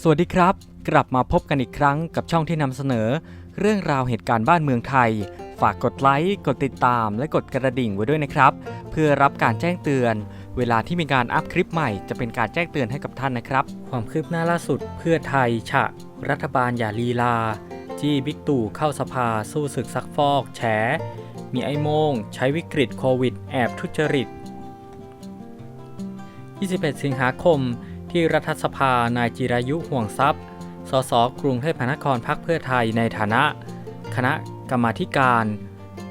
สวัสดีครับ กลับมาพบกันอีกครั้งกับช่องที่นำเสนอ เรื่องราวเหตุการณ์บ้านเมืองไทย ฝากกดไลค์กดติดตาม และกดกระดิ่งไว้ด้วยนะครับ เพื่อรับการแจ้งเตือน เวลาที่มีการอัพคลิปใหม่จะเป็นการแจ้งเตือนให้กับท่านนะครับ ความคืบหน้าล่าสุดเพื่อไทยฉะ รัฐบาลอย่าลีลา จี้บิ๊กตู่เข้าสภาสู้ศึกซักฟอก แฉ มีไอ้โมง ใช้วิกฤตโควิด แอบทุจริต 21 สิงหาคม ที่รัฐสภานายจิรายุห่วงทรัพย์ สสกรุงเทพมหานครพักเพื่อไทยในฐานะ คณะกรรมาธิการ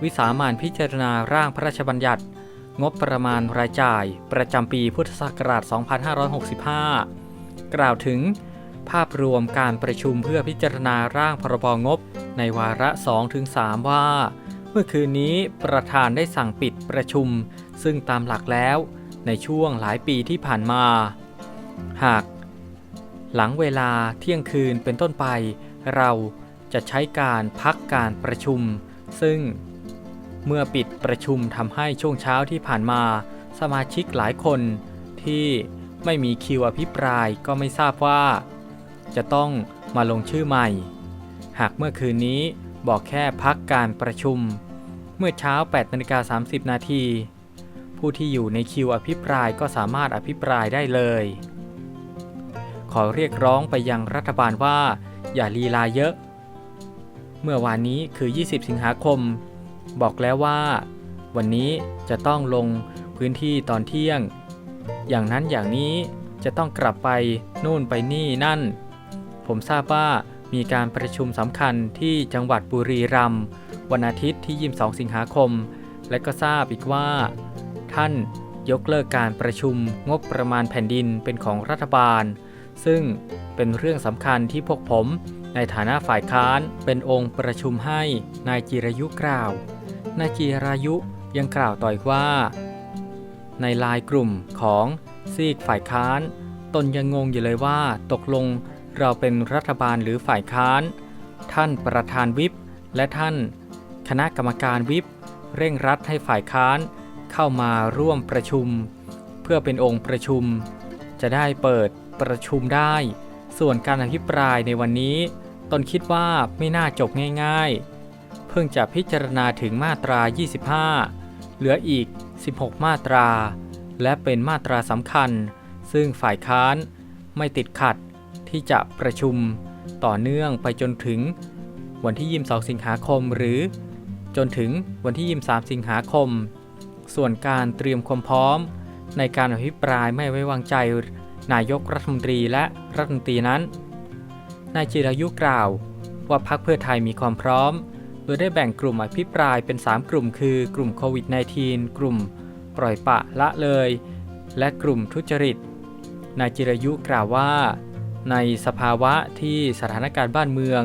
วิสามานพิจารณาร่างพระราชบัญญัติ งบประมาณรายจ่าย ประจำปีพุทธศักราช 2565 กล่าวถึง ภาพรวมการประชุมเพื่อพิจารณาร่างพรบงบ ในวาระ 2-3 ว่า เมื่อคืนนี้ประธานได้สั่งปิดประชุม ซึ่งตามหลักแล้ว ในช่วงหลายปีที่ผ่านมา หาก หลังเวลาเที่ยงคืนเป็นต้นไป เราจะใช้การพักการประชุม ซึ่งเมื่อปิดประชุมทำให้ช่วงเช้าที่ผ่านมา สมาชิกหลายคนที่ไม่มีคิวอภิปรายก็ไม่ทราบว่า จะต้องมาลงชื่อใหม่ หากเมื่อคืนนี้บอกแค่พักการประชุม เมื่อเช้า8นาฬิกา30 นาที ผู้ที่อยู่ในคิวอภิปรายก็สามารถอภิปรายได้เลย ขอเรียกร้องไปยังรัฐบาลว่า อย่าลีลาเยอะ เมื่อวานนี้คือ 20 สิงหาคม บอกแล้วว่า วันนี้จะต้องลงพื้นที่ตอนเที่ยง อย่างนั้นอย่างนี้จะต้องกลับไปนู่นไปนี่นั่น ผมทราบว่ามีการประชุมสำคัญที่จังหวัดบุรีรัมย์วันอาทิตย์ที่ 22 สิงหาคม และก็ทราบอีกว่า ท่านยกเลิกการประชุมงบประมาณแผ่นดินเป็นของรัฐบาล ซึ่งเป็นเรื่องสำคัญที่พวกผม ในฐานะฝ่ายค้านเป็นองค์ประชุมให้นายจิรายุกล่าว นายจิรายุยังกล่าวต่ออีกว่า ในลายกลุ่มของซีกฝ่ายค้าน ตนยังงงอยู่เลยว่าตกลงเราเป็นรัฐบาลหรือฝ่ายค้าน ท่านประธานวิปและท่าน คณะกรรมการวิปเร่งรัดให้ฝ่ายค้านเข้ามาร่วมประชุม เพื่อเป็นองค์ประชุม จะได้เปิด ประชุมได้ ส่วนการอภิปรายในวันนี้ ตนคิดว่าไม่น่าจบง่าย ๆ เพิ่งจะพิจารณาถึงมาตรา 25 เหลืออีก 16 มาตรา และเป็นมาตราสำคัญ ซึ่งฝ่ายค้านไม่ติดขัดที่จะประชุมต่อเนื่องไปจนถึงวันที่ 22 สิงหาคม หรือจนถึงวันที่ 23 สิงหาคม ส่วนการเตรียมความพร้อมในการอภิปรายไม่ไว้วางใจ นายกรัฐมนตรีและรัฐมนตรีนั้น นายจิรายุกล่าว ว่าพรรคเพื่อไทยมีความพร้อม โดยได้แบ่งกลุ่มอภิปรายเป็น 3 กลุ่ม คือกลุ่มโควิด -19 กลุ่มปล่อยปะละเลย และกลุ่มทุจริต นายจิรายุกล่าวว่า ในสภาวะที่สถานการณ์บ้านเมือง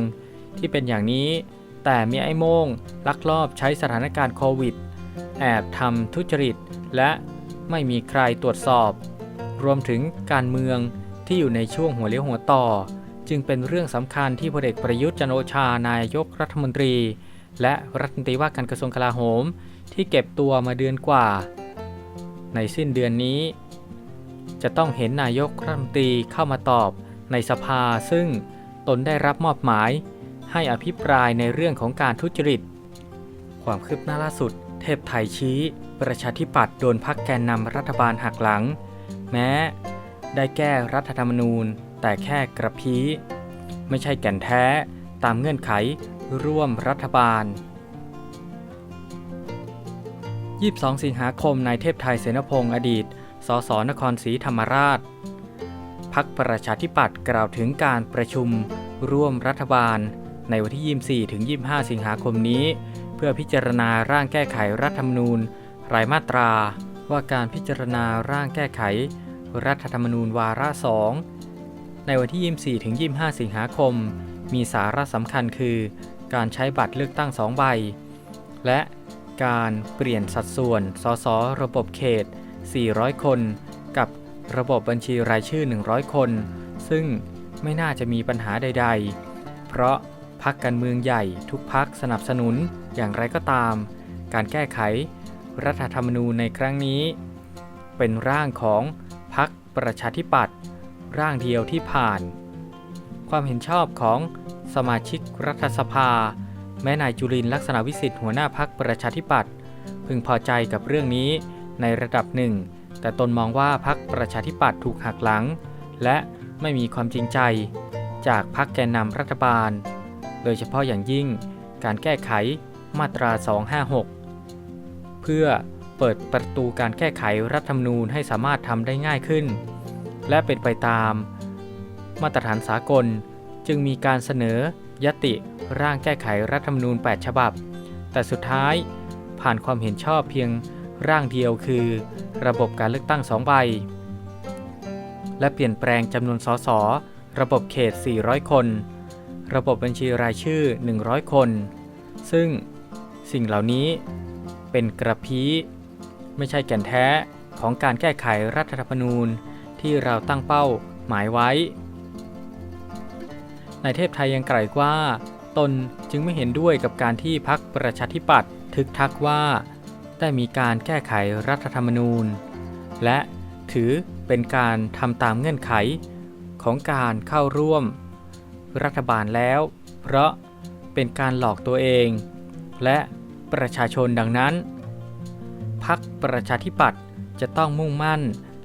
ที่เป็นอย่างนี้ แต่มีไอ้โม่งลักลอบใช้สถานการณ์โควิด แอบทำทุจริต และไม่มีใครตรวจสอบ รวมถึงการเมืองที่อยู่ในช่วงหัวเลี้ยวหัวต่อ จึงเป็นเรื่องสำคัญที่พลเอกประยุทธ์จันโอชานายกรัฐมนตรี และรัฐมนตรีว่าการกระทรวงกลาโหม ที่เก็บตัวมาเดือนกว่า ในสิ้นเดือนนี้ จะต้องเห็นนายกรัฐมนตรีเข้ามาตอบในสภาซึ่งตนได้รับมอบหมาย ให้อภิปรายในเรื่องของการทุจริต ความคืบหน้าล่าสุด เทพไทยชี้ ประชาธิปัตย์โดนพักแกนนำรัฐบาลหักหลัง แม้ ได้แก้รัฐธรรมนูญ แต่แค่กระพี้ไม่ใช่แก่นแท้ตามเงื่อนไขร่วมรัฐบาล 22 สิงหาคมนายเทพไทยเสนพงศ์อดีต สสนครศรีธรรมราชพักประชาธิปัตย์กล่าวถึงการประชุมร่วมรัฐบาล ในวันที่ 24 ถึง 25 สิงหาคมนี้ เพื่อพิจารณาร่างแก้ไขรัฐธรรมนูญ รายมาตรา ว่าการพิจารณาร่างแก้ไข รัฐธรรมนูญวาระสองในวันที่ 24ถึง25 สิงหาคม มีสาระสำคัญคือ การใช้บัตรเลือกตั้ง2ใบ และการเปลี่ยนสัดส่วนสสระบบเขต 400 คน กับระบบบัญชีรายชื่อ 100 คน ซึ่งไม่น่าจะมีปัญหาใด ๆ เพราะพักการเมืองใหญ่ทุกพักสนับสนุนอย่างไรก็ตาม การแก้ไข รัฐธรรมนูญในครั้งนี้ เป็นร่างของ ประชาธิปัตย์ร่างเดียวที่ผ่าน ความเห็นชอบของสมาชิกรัฐสภา แม้นายจุลินลักษณะวิสิทธิ์หัวหน้าพักประชาธิปัตย์พึงพอใจกับเรื่องนี้ในระดับหนึ่ง แต่ตนมองว่าพักประชาธิปัตย์ถูกหักหลัง และไม่มีความจริงใจ จากพักแกนนำรัฐบาล โดยเฉพาะอย่างยิ่งการแก้ไขมาตรา 256 เพื่อ เปิดประตูการแก้ไขรัฐธรรมนูญให้สามารถทำได้ง่ายขึ้น และเป็นไปตาม มาตรฐานสากลจึงมีการเสนอยติร่างแก้ไขรัฐธรรมนูญ 8 ฉบับ แต่สุดท้ายผ่านความเห็นชอบเพียงร่างเดียวคือ ระบบการเลือกตั้ง2ใบ และเปลี่ยนแปลงจำนวนสสระบบเขต 400 คน ระบบบัญชีรายชื่อ 100 คน ซึ่งสิ่งเหล่านี้เป็นกระพี้ ไม่ใช่แก่นแท้ของการแก้ไขรัฐธรรมนูญที่เราตั้งเป้าหมายไว้ นายเทพไทยยังกล่าวว่า ตนจึงไม่เห็นด้วยกับการที่พักประชาธิปัตย์ทึกทักว่า ได้มีการแก้ไขรัฐธรรมนูญ และถือเป็นการทำตามเงื่อนไขของการเข้าร่วม รัฐบาลแล้ว เพราะเป็นการหลอกตัวเอง และประชาชนดังนั้น พักประชาธิปัตย์จะต้องมุ่งมั่น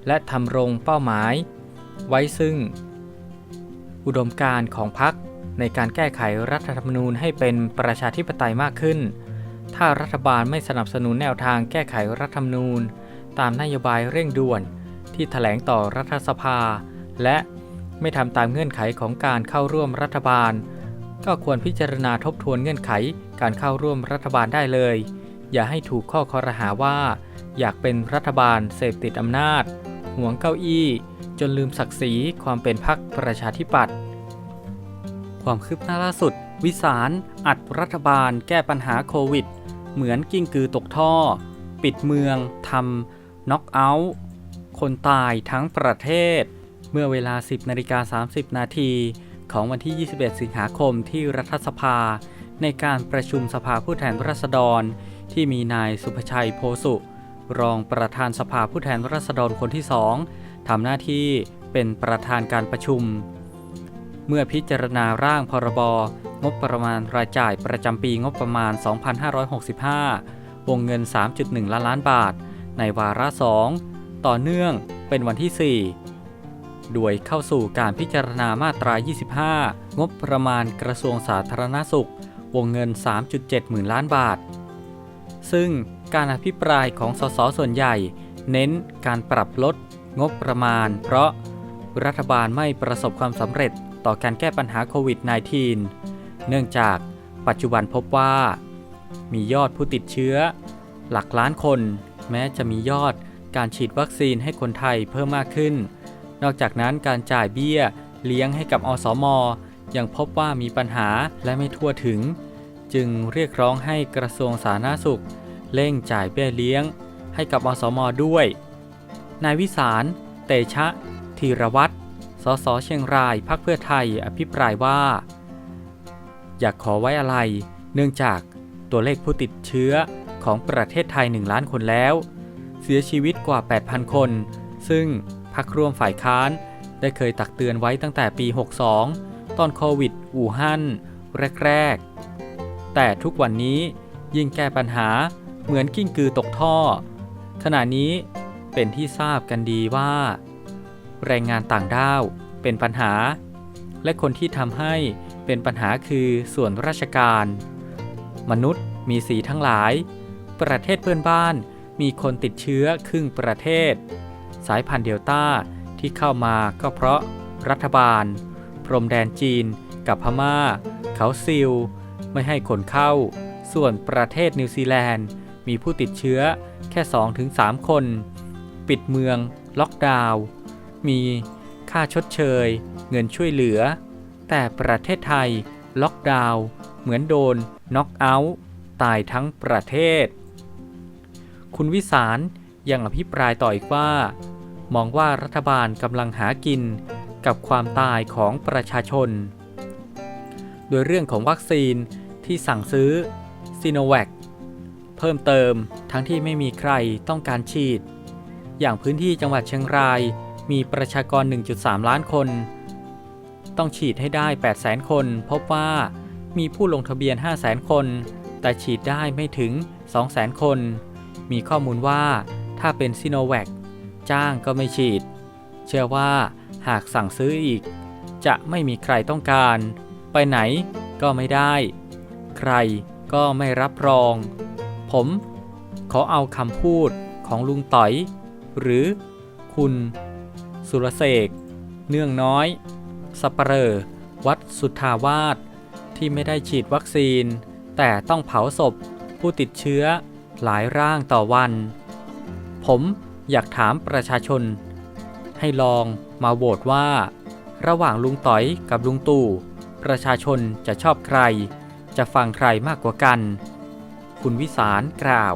และทำรงเป้าหมาย ไว้ซึ่ง อุดมการณ์ของพรรคในการแก้ไขรัฐธรรมนูญให้เป็นประชาธิปไตยมากขึ้น ถ้ารัฐบาลไม่สนับสนุนแนวทางแก้ไขรัฐธรรมนูญ ตามนโยบายเร่งด่วน ที่แถลงต่อรัฐสภา และไม่ทำตามเงื่อนไขของการเข้าร่วมรัฐบาล ก็ควรพิจารณาทบทวนเงื่อนไขการเข้าร่วมรัฐบาลได้เลย อย่าให้ถูกข้อคอรหาว่า อยากเป็นรัฐบาลเสพติดอำนาจหวงเก้าอี้ จนลืมศักดิ์ศรีความเป็นพรรคประชาธิปัตย์ความคืบหน้าล่าสุด วิสารอัดรัฐบาลแก้ปัญหาโควิด เหมือนกิ้งกือตกท่อ ปิดเมืองทำน็อกเอาท์คนตายทั้งประเทศ เมื่อเวลา 10นาฬิกา30 นาทีของวันที่ 21 สิงหาคมที่รัฐสภา ในการประชุมสภาผู้แทนราษฎร ที่มีนายสุภชัยโพสุ รองประธานสภาผู้แทนราษฎรคนที่สองทำหน้าที่เป็นประธานการประชุม เมื่อพิจารณาร่างพรบงบประมาณรายจ่ายประจำปีงบประมาณ 2565 วงเงิน 3.1 ล้านล้านบาท ในวาระ 2 ต่อเนื่องเป็นวันที่ 4 โดยเข้าสู่การพิจารณามาตรา 25 งบประมาณกระทรวงสาธารณสุข วงเงิน 3.7 หมื่นล้านบาท ซึ่งการอภิปรายของสสส่วนใหญ่ เน้นการปรับลด งบประมาณ เพราะรัฐบาลไม่ประสบความสำเร็จต่อการแก้ปัญหาโควิด -19 เนื่องจากปัจจุบันพบว่า มียอดผู้ติดเชื้อ หลักล้านคน แม้จะมียอดการฉีดวัคซีนให้คนไทยเพิ่มมากขึ้น นอกจากนั้นการจ่ายเบี้ยเลี้ยงให้กับอสม ยังพบว่ามีปัญหาและไม่ทั่วถึง จึงเรียกร้องให้กระทรวงสาธารณสุข เร่งจ่ายเบี้ยเลี้ยง ให้กับอสมด้วย นายวิสาร เตชะธีรวัตรสสเชียงรายพักเพื่อไทยอภิปรายว่า อยากขอไว้อะไร เนื่องจากตัวเลขผู้ติดเชื้อของประเทศไทย 1 ล้านคนแล้ว เสียชีวิตกว่า 8,000 คน ซึ่งพักร่วมฝ่ายค้านได้เคยตักเตือนไว้ตั้งแต่ปี 62 ตอนโควิด อู่ฮั่นแรก ๆ แต่ทุกวันนี้ยิ่งแก้ปัญหาเหมือนกิ้งกือตกท่อ ขณะนี้เป็นที่ทราบกันดีว่า แรงงานต่างด้าวเป็นปัญหา และคนที่ทำให้เป็นปัญหาคือส่วนราชการ มนุษย์มีสีทั้งหลาย ประเทศเพื่อนบ้านมีคนติดเชื้อครึ่งประเทศ สายพันธุ์เดลต้าที่เข้ามาก็เพราะรัฐบาล พรมแดนจีนกับพม่า เขาซิล ไม่ให้คนเข้า ส่วนประเทศนิวซีแลนด์ มีผู้ติดเชื้อแค่ 2-3 คน ปิดเมือง ล็อกดาวน์มีค่าชดเชย เงินช่วยเหลือ แต่ประเทศไทย ล็อกดาวน์เหมือนโดน น็อกเอาท์ตายทั้งประเทศ คุณวิสารยังอภิปรายต่ออีกว่า มองว่ารัฐบาลกำลังหากินกับความตายของประชาชน โดยเรื่องของวัคซีนที่สั่งซื้อซีโนแวคเพิ่มเติมทั้งที่ไม่มีใครต้องการฉีด อย่างพื้นที่จังหวัดเชียงรายมีประชากร 1.3 ล้านคน ต้องฉีดให้ได้ 8 0 0 0 0 0 คน พบว่ามีผู้ลงทะเบียน 5 0 0 0 0 0 คน แต่ฉีดได้ไม่ถึง 2 0 0 0 0 0 คน มีข้อมูลว่าถ้าเป็นซิโนแวคจ้างก็ไม่ฉีด เชื่อว่าหากสั่งซื้ออีก จะไม่มีใครต้องการ ไปไหนก็ไม่ได้ ใครก็ไม่รับรอง ผมขอเอาคำพูดของลุงต๋อย หรือคุณสุรเสก เนื่องน้อยสปเรอวัดสุทธาวาสที่ไม่ได้ฉีดวัคซีน แต่ต้องเผาศพผู้ติดเชื้อหลายร่างต่อวัน ผมอยากถามประชาชน ให้ลองมาโหวตว่า ระหว่างลุงต๋อยกับลุงตู่ ประชาชนจะชอบใคร จะฟังใครมากกว่ากัน คุณวิสารกล่าว